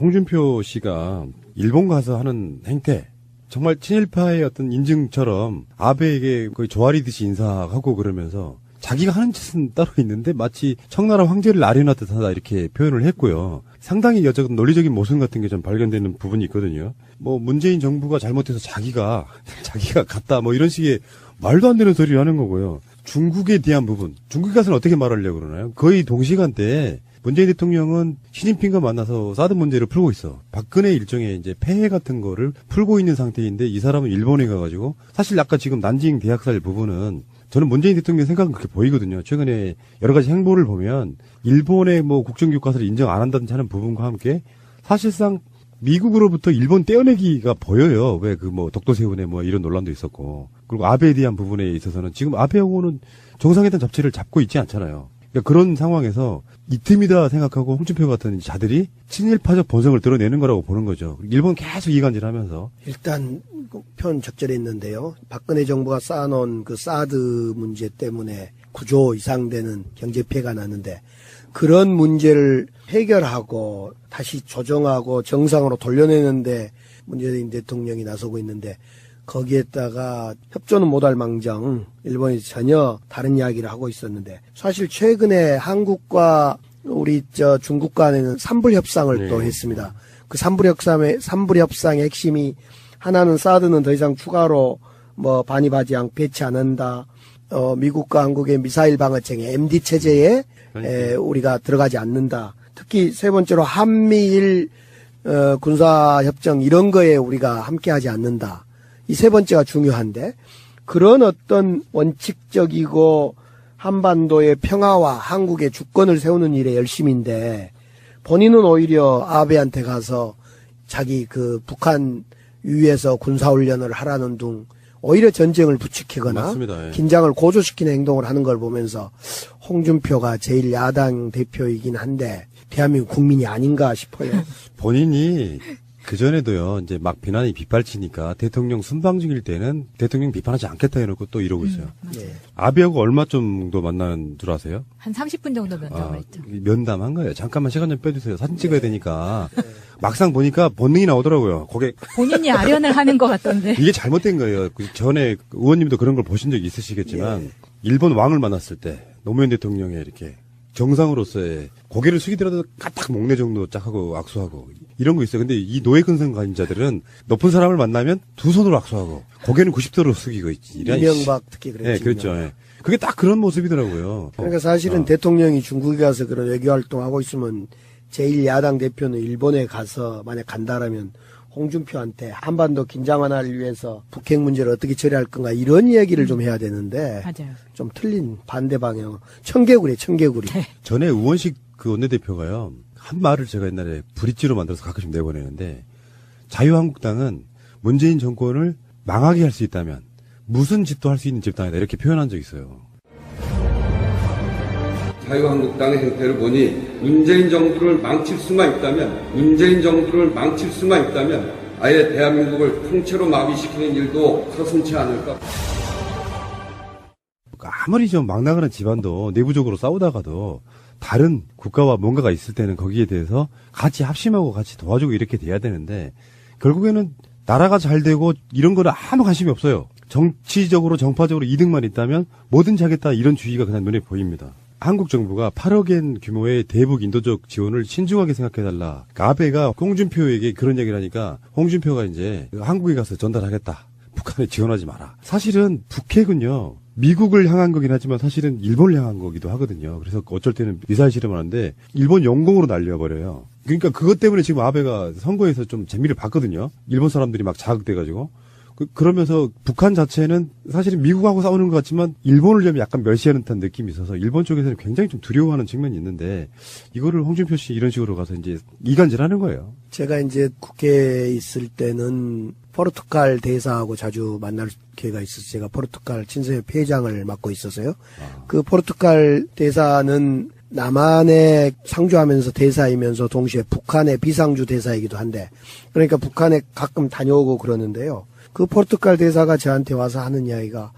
홍준표 씨가 일본 가서 하는 행태 정말 친일파의 어떤 인증처럼 아베에게 거의 조아리듯이 인사하고 그러면서 자기가 하는 짓은 따로 있는데 마치 청나라 황제를 아련하듯 하다 이렇게 표현을 했고요. 상당히 여적은 논리적인 모순 같은 게 좀 발견되는 부분이 있거든요. 뭐 문재인 정부가 잘못해서 자기가 자기가 갔다 뭐 이런 식의 말도 안 되는 소리를 하는 거고요. 중국에 대한 부분, 중국에 가서는 어떻게 말하려고 그러나요? 거의 동시간대에 문재인 대통령은 시진핑과 만나서 사드 문제를 풀고 있어. 박근혜 일종의 이제 폐해 같은 거를 풀고 있는 상태인데 이 사람은 일본에 가가지고 사실 아까 지금 난징 대학살 부분은 저는 문재인 대통령 생각은 그렇게 보이거든요. 최근에 여러 가지 행보를 보면 일본의 뭐 국정교과서를 인정 안 한다든지 하는 부분과 함께 사실상 미국으로부터 일본 떼어내기가 보여요. 왜 그 뭐 독도세운에 뭐 이런 논란도 있었고 그리고 아베에 대한 부분에 있어서는 지금 아베하고는 정상회담 잡지를 잡고 있지 않잖아요. 그러니까 그런 상황에서 이 틈이다 생각하고 홍준표 같은 자들이 친일파적 본성을 드러내는 거라고 보는 거죠. 일본 계속 이간질하면서 일단 그 표현 적절히 했는데요. 박근혜 정부가 쌓아놓은 그 사드 문제 때문에 9조 이상 되는 경제 피해가 났는데 그런 문제를 해결하고 다시 조정하고 정상으로 돌려내는데 문재인 대통령이 나서고 있는데 거기에다가 협조는 못할 망정 일본이 전혀 다른 이야기를 하고 있었는데 사실 최근에 한국과 우리 저 중국 간에는 삼불 협상을 네. 또 했습니다. 그 삼불 협상의 삼불 협상의 핵심이 하나는 사드는 더 이상 추가로 뭐 반입하지 않 배치 안 한다. 어 미국과 한국의 미사일 방어체계 MD 체제에 에, 우리가 들어가지 않는다. 특히 세 번째로 한미일 어, 군사 협정 이런 거에 우리가 함께하지 않는다. 이 세 번째가 중요한데 그런 어떤 원칙적이고 한반도의 평화와 한국의 주권을 세우는 일에 열심인데 본인은 오히려 아베한테 가서 자기 그 북한 위에서 군사훈련을 하라는 둥 오히려 전쟁을 부추기거나. 예. 긴장을 고조시키는 행동을 하는 걸 보면서 홍준표가 제일 야당 대표이긴 한데 대한민국 국민이 아닌가 싶어요. 본인이 그 전에도요 이제 막 비난이 빗발치니까 대통령 순방 중일 때는 대통령 비판하지 않겠다 해놓고 또 이러고 있어요. 예. 아베하고 얼마 정도 만나는 줄 아세요? 한 30분 정도 면담을 아, 했죠. 면담한 거예요. 잠깐만 시간 좀 빼주세요. 사진 찍어야 되니까. 막상 보니까 본능이 나오더라고요. 거기에 본인이 아련을 하는 것 같던데. 이게 잘못된 거예요. 그 전에 의원님도 그런 걸 보신 적이 있으시겠지만 일본 왕을 만났을 때 노무현 대통령의 이렇게 정상으로서의 고개를 숙이더라도 까딱 목내 정도 짝 하고 악수하고 이런 거 있어요. 근데 이 노예 근성 가임자들은 높은 사람을 만나면 두 손으로 악수하고 고개는 90도로 숙이고 있지. 이명박 특히 네, 그랬죠. 그렇죠. 이명박. 예. 그게 딱 그런 모습이더라고요. 그러니까 사실은 어. 대통령이 중국에 가서 그런 외교 활동하고 있으면 제1 야당 대표는 일본에 가서 만약 간다라면 홍준표한테 한반도 긴장 완화를 위해서 북핵 문제를 어떻게 처리할 건가 이런 이야기를 좀 해야 되는데 맞아요. 좀 틀린 반대 방향. 청개구리, 청개구리. 전에 우원식 그 원내대표가요 한 말을 제가 옛날에 브릿지로 만들어서 가끔씩 내보내는데 자유한국당은 문재인 정권을 망하게 할 수 있다면 무슨 짓도 할 수 있는 집단이다 이렇게 표현한 적이 있어요. 자유한국당의 행태를 보니 문재인 정부를 망칠 수만 있다면 문재인 정부를 망칠 수만 있다면 아예 대한민국을 통째로 마비시키는 일도 서슴치 않을까. 아무리 좀 막나가는 집안도 내부적으로 싸우다가도 다른 국가와 뭔가가 있을 때는 거기에 대해서 같이 합심하고 같이 도와주고 이렇게 돼야 되는데 결국에는 나라가 잘 되고 이런 거는 아무 관심이 없어요. 정치적으로 정파적으로 이득만 있다면 뭐든지 하겠다 이런 주의가 그냥 눈에 보입니다. 한국 정부가 8억엔 규모의 대북 인도적 지원을 신중하게 생각해달라. 아베가 홍준표에게 그런 얘기를 하니까 홍준표가 이제 한국에 가서 전달하겠다. 북한에 지원하지 마라. 사실은 북핵은요. 미국을 향한 거긴 하지만 사실은 일본을 향한 거기도 하거든요. 그래서 어쩔 때는 미사일 실험을 하는데 일본 영공으로 날려버려요. 그러니까 그것 때문에 지금 아베가 선거에서 좀 재미를 봤거든요. 일본 사람들이 막 자극돼가지고. 그, 그러면서 북한 자체는 사실은 미국하고 싸우는 것 같지만 일본을 좀 약간 멸시하는 듯한 느낌이 있어서 일본 쪽에서는 굉장히 좀 두려워하는 측면이 있는데 이거를 홍준표 씨 이런 식으로 가서 이제 이간질하는 거예요. 제가 이제 국회에 있을 때는 포르투갈 대사하고 자주 만날 기회가 있어서 제가 포르투갈 친서협회 회장을 맡고 있어서요. 그 포르투갈 대사는 남한에 상주하면서 대사이면서 동시에 북한의 비상주 대사이기도 한데 그러니까 북한에 가끔 다녀오고 그러는데요. 그 포르투갈 대사가 저한테 와서 하는 이야기가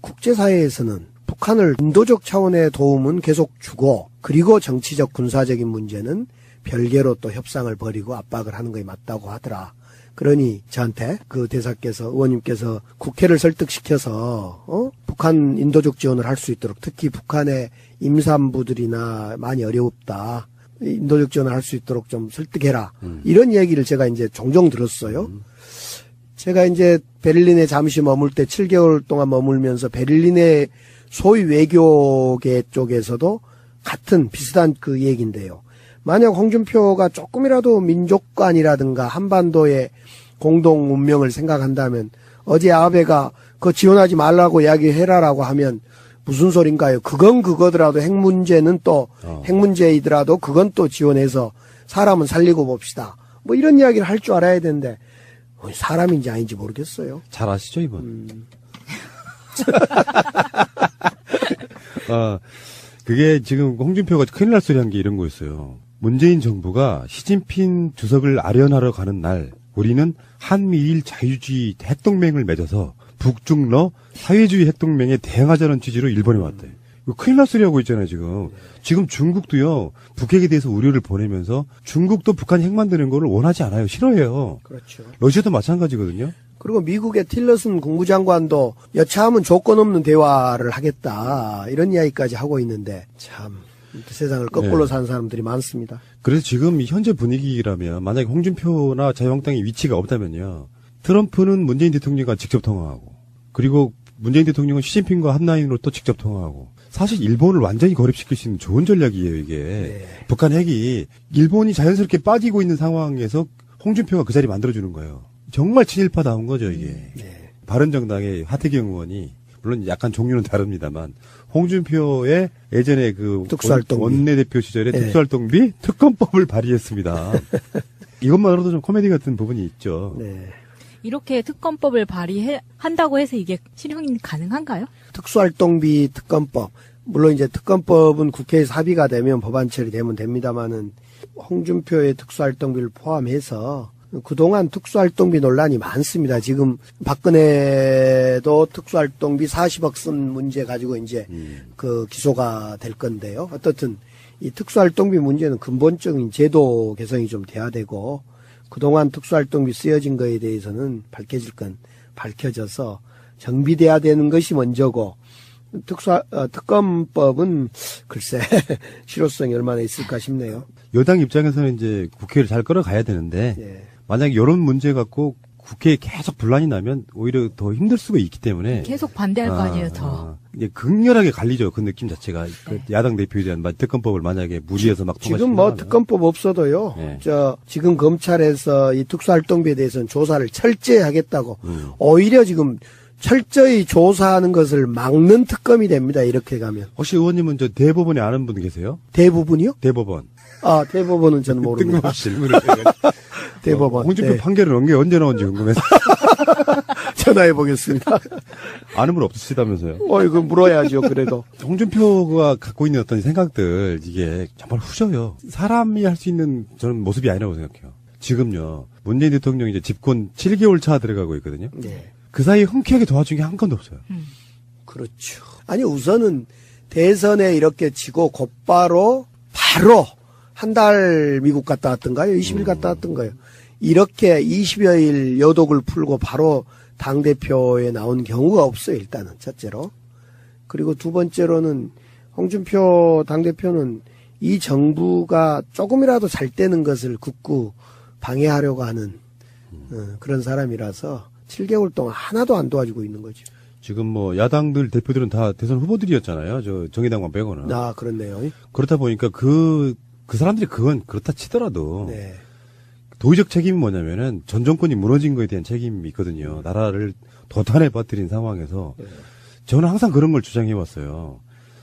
국제사회에서는 북한을 인도적 차원의 도움은 계속 주고 그리고 정치적 군사적인 문제는 별개로 또 협상을 벌이고 압박을 하는 것이 맞다고 하더라. 그러니 저한테 그 대사께서 의원님께서 국회를 설득시켜서 어? 북한 인도적 지원을 할 수 있도록 특히 북한의 임산부들이나 많이 어렵다. 인도적 지원을 할 수 있도록 좀 설득해라. 이런 얘기를 제가 이제 종종 들었어요. 제가 이제 베를린에 잠시 머물 때 7개월 동안 머물면서 베를린의 소위 외교계 쪽에서도 같은 비슷한 그 얘기인데요. 만약 홍준표가 조금이라도 민족관이라든가 한반도의 공동 운명을 생각한다면 어제 아베가 그 지원하지 말라고 이야기해라라고 하면 무슨 소린가요? 그건 그거더라도 핵 문제는 또핵 문제이더라도 그건 또 지원해서 사람은 살리고 봅시다. 뭐 이런 이야기를 할 줄 알아야 되는데 어, 사람인지 아닌지 모르겠어요. 잘 아시죠, 이분? 음. 아, 그게 지금 홍준표가 큰일 날 소리 한 게 이런 거였어요. 문재인 정부가 시진핑 주석을 아련하러 가는 날, 우리는 한미일 자유주의 핵동맹을 맺어서 북중러 사회주의 핵동맹에 대응하자는 취지로 일본에 왔대. 이거 큰일 날 소리 하고 있잖아요, 지금. 지금 중국도요, 북핵에 대해서 우려를 보내면서 중국도 북한이 핵 만드는 거를 원하지 않아요. 싫어해요. 그렇죠. 러시아도 마찬가지거든요. 그리고 미국의 틸러슨 국무장관도 여차하면 조건 없는 대화를 하겠다 이런 이야기까지 하고 있는데 참 세상을 거꾸로 네. 사는 사람들이 많습니다. 그래서 지금 이 현재 분위기라면 만약에 홍준표나 자유한국당의 위치가 없다면요. 트럼프는 문재인 대통령과 직접 통화하고 그리고 문재인 대통령은 시진핑과 한라인으로 또 직접 통화하고 사실 일본을 완전히 고립시킬 수 있는 좋은 전략이에요 이게 북한 핵이 일본이 자연스럽게 빠지고 있는 상황에서 홍준표가 그 자리 만들어주는 거예요 정말 친일파다운 거죠 이게 바른정당의 하태경 의원이 물론 약간 종류는 다릅니다만 홍준표의 예전에 그 특수활동비. 원- 원내대표 시절에 네. 특수활동비 특검법을 발의했습니다. 이것만으로도 좀 코미디 같은 부분이 있죠. 네. 이렇게 특검법을 발의한다고 해서 이게 실행이 가능한가요? 특수활동비 특검법 물론 이제 특검법은 국회에서 합의가 되면 법안 처리되면 됩니다만은 홍준표의 특수활동비를 포함해서 그동안 특수활동비 논란이 많습니다. 지금 박근혜도 특수활동비 40억 쓴 문제 가지고 이제 그 기소가 될 건데요. 어떻든 이 특수활동비 문제는 근본적인 제도 개선이 좀 돼야 되고 그동안 특수활동비 쓰여진 거에 대해서는 밝혀질 건 밝혀져서 정비돼야 되는 것이 먼저고 특수 어, 특검법은 글쎄 실효성이 얼마나 있을까 싶네요. 여당 입장에서는 이제 국회를 잘 끌어가야 되는데 예. 만약 이런 문제 갖고 국회에 계속 분란이 나면 오히려 더 힘들 수가 있기 때문에 계속 반대할 거 아, 아니에요, 더. 아, 이게 극렬하게 갈리죠 그 느낌 자체가 그 야당 대표에 대한 마- 특검법을 만약에 무리해서 막 지금 뭐 통과시키면 특검법 없어도요. 네. 저 지금 검찰에서 이 특수활동비에 대해서는 조사를 철저히 하겠다고 음. 오히려 지금 철저히 조사하는 것을 막는 특검이 됩니다. 이렇게 가면 혹시 의원님은 저 대법원에 아는 분 계세요? 대부분이요? 대법원 아 대법원은 저는 모릅니다. 뜬금없이 질문을 해가지고. 대법원 어, 홍준표 네. 판결은 언제 언제 나온지 궁금해서 전화해 보겠습니다. 아는 분 없으시다면서요? 어 이거 물어야죠. 그래도 홍준표가 갖고 있는 어떤 생각들 이게 정말 후져요. 사람이 할 수 있는 저는 모습이 아니라고 생각해요. 지금요 문재인 대통령이 이제 집권 7개월 차 들어가고 있거든요. 네. 그 사이 에 흔쾌하게 도와준 게 한 건도 없어요. 그렇죠. 아니 우선은 대선에 이렇게 지고 곧바로 바로 한 달 미국 갔다 왔던가요? 20일 갔다 왔던가요? 이렇게 20여일 여독을 풀고 바로 당 대표에 나온 경우가 없어요. 일단은 첫째로. 그리고 두 번째로는 홍준표 당 대표는 이 정부가 조금이라도 잘 되는 것을 굳고 방해하려고 하는 어, 그런 사람이라서 7개월 동안 하나도 안 도와주고 있는 거죠. 지금 뭐 야당들 대표들은 다 대선 후보들이었잖아요. 저 정의당만 빼고는. 아, 그렇네요. 그렇다 보니까 그, 그 사람들이 그건 그렇다 치더라도 네. 도의적 책임이 뭐냐면은 전 정권이 무너진 거에 대한 책임이 있거든요. 나라를 도탄에 빠뜨린 상황에서 저는 항상 그런 걸 주장해 왔어요.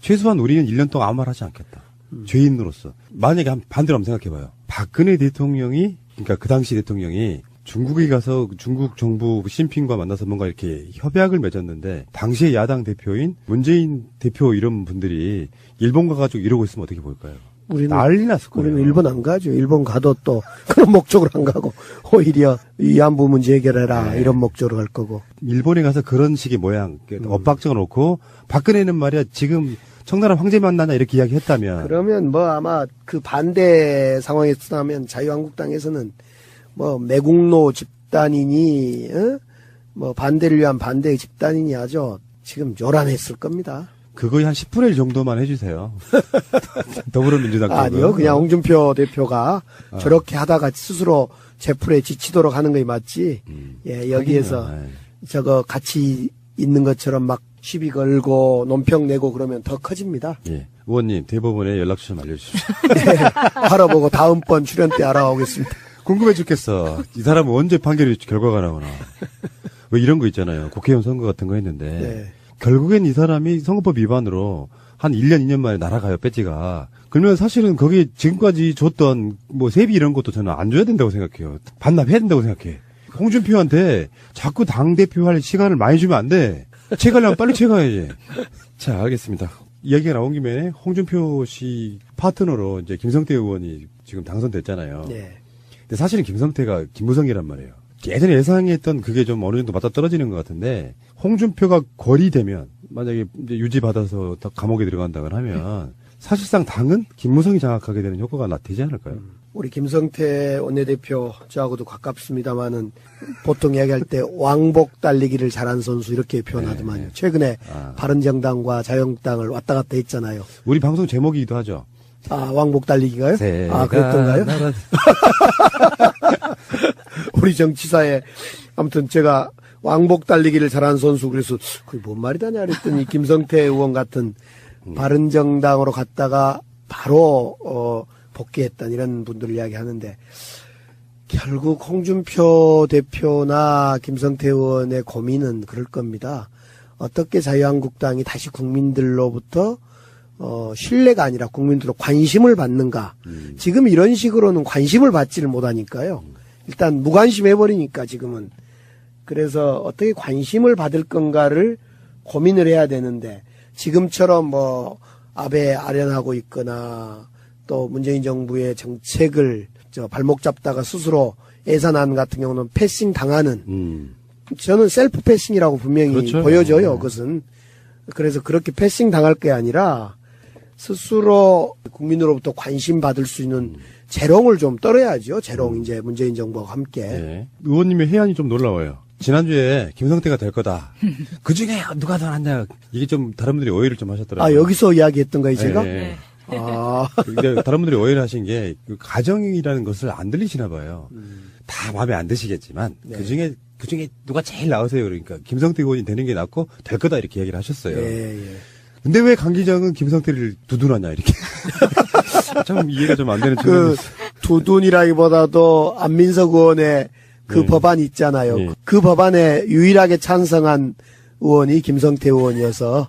최소한 우리는 1년 동안 아무 말 하지 않겠다. 죄인으로서. 만약에 한 반대로 한번 생각해 봐요. 박근혜 대통령이 그러니까 그 당시 대통령이 중국에 가서 중국 정부 시진핑과 만나서 뭔가 이렇게 협약을 맺었는데 당시의 야당 대표인 문재인 대표 이런 분들이 일본 가가지고 이러고 있으면 어떻게 볼까요? 우리는 난리 났을 거예요. 우리는 일본 안 가죠. 일본 가도 또 그런 목적으로 안 가고 오히려 위안부 문제 해결해라 네. 이런 목적으로 갈 거고. 일본에 가서 그런 식의 모양, 그 엇박정을 놓고, 박근혜는 말이야, 지금 청나라 황제 만나냐 이렇게 이야기했다면 그러면 뭐 아마 그 반대 상황에 있다면 자유한국당에서는 뭐 매국노 집단이니 어? 뭐 반대를 위한 반대의 집단이니 아주 지금 요란했을 겁니다. 그거의 한 10분의 1 정도만 해주세요. 더불어민주당 쪽은. 아니요, 그냥 홍준표 대표가 저렇게 하다가 스스로 제풀에 지치도록 하는 거이 맞지. 예, 여기에서 하긴요, 저거 같이 있는 것처럼 막 시비 걸고 논평 내고 그러면 더 커집니다. 예. 의원님 대법원에 연락처 좀 알려주십시오. 알아보고 다음번 출연 때 알아오겠습니다. 궁금해 죽겠어. 이 사람은 언제 판결이 결과가 나오나. 왜 이런 거 있잖아요. 국회의원 선거 같은 거 했는데 네. 결국엔 이 사람이 선거법 위반으로 한 1년, 2년 만에 날아가요, 배지가. 그러면 사실은 거기에 지금까지 줬던 뭐 세비 이런 것도 저는 안 줘야 된다고 생각해요. 반납해야 된다고 생각해. 홍준표한테 자꾸 당대표 할 시간을 많이 주면 안 돼. 채가려면 빨리 채가야지. 자, 알겠습니다. 이야기가 나온 김에 홍준표 씨 파트너로 이제 김성태 의원이 지금 당선됐잖아요. 네. 근데 사실은 김성태가 김무성이란 말이에요. 예전에 예상했던 그게 좀 어느 정도 맞아 떨어지는 것 같은데 홍준표가 거리되면 만약에 이제 유지 받아서 더 감옥에 들어간다고 하면 사실상 당은 김무성이 장악하게 되는 효과가 나타나지 않을까요? 우리 김성태 원내대표 저하고도 가깝습니다만은 보통 이야기할 때 왕복 달리기를 잘한 선수 이렇게 표현하더만요. 최근에 네, 아. 바른정당과 자유한국당을 왔다 갔다 했잖아요. 우리 방송 제목이기도 하죠. 아 왕복 달리기가요? 아 그랬던가요? 우리 정치사에 아무튼 제가 왕복 달리기를 잘하는 선수 그래서 그게 뭔 말이다냐 그랬더니 김성태 의원 같은 바른정당으로 갔다가 바로 어 복귀했던 이런 분들 이야기하는데 결국 홍준표 대표나 김성태 의원의 고민은 그럴 겁니다. 어떻게 자유한국당이 다시 국민들로부터 어, 신뢰가 아니라 국민들로 관심을 받는가. 지금 이런 식으로는 관심을 받지를 못하니까요. 일단 무관심 해버리니까 지금은. 그래서 어떻게 관심을 받을 건가를 고민을 해야 되는데 지금처럼 뭐 아베 아련하고 있거나 또 문재인 정부의 정책을 저 발목 잡다가 스스로 예산안 같은 경우는 패싱 당하는 음. 저는 셀프 패싱이라고 분명히 그렇죠. 보여져요. 네. 그것은 그래서 그렇게 패싱 당할 게 아니라 스스로 국민으로부터 관심 받을 수 있는 재롱을 좀 떨어야죠. 재롱 이제 문재인 정부와 함께. 예. 의원님의 해안이 좀 놀라워요. 지난주에 김성태가 될 거다. 그 중에 누가 더 낫냐. 이게 좀 다른 분들이 오해를 좀 하셨더라고요. 아 여기서 이야기했던 거예요, 제가? 예, 예. 아 근데 다른 분들이 오해를 하신 게 그 가정이라는 것을 안 들리시나 봐요. 다 마음에 안 드시겠지만 네. 그 중에 그 중에 누가 제일 나으세요 그러니까 김성태 의원이 되는 게 낫고 될 거다 이렇게 얘기를 하셨어요. 예, 예. 근데 왜 강 기장은 김성태를 두둔하냐 이렇게 참 이해가 좀 안 되는 그 측면이 두둔이라기보다도 안민석 의원의 그 네. 법안 있잖아요. 네. 그 법안에 유일하게 찬성한 의원이 김성태 의원이어서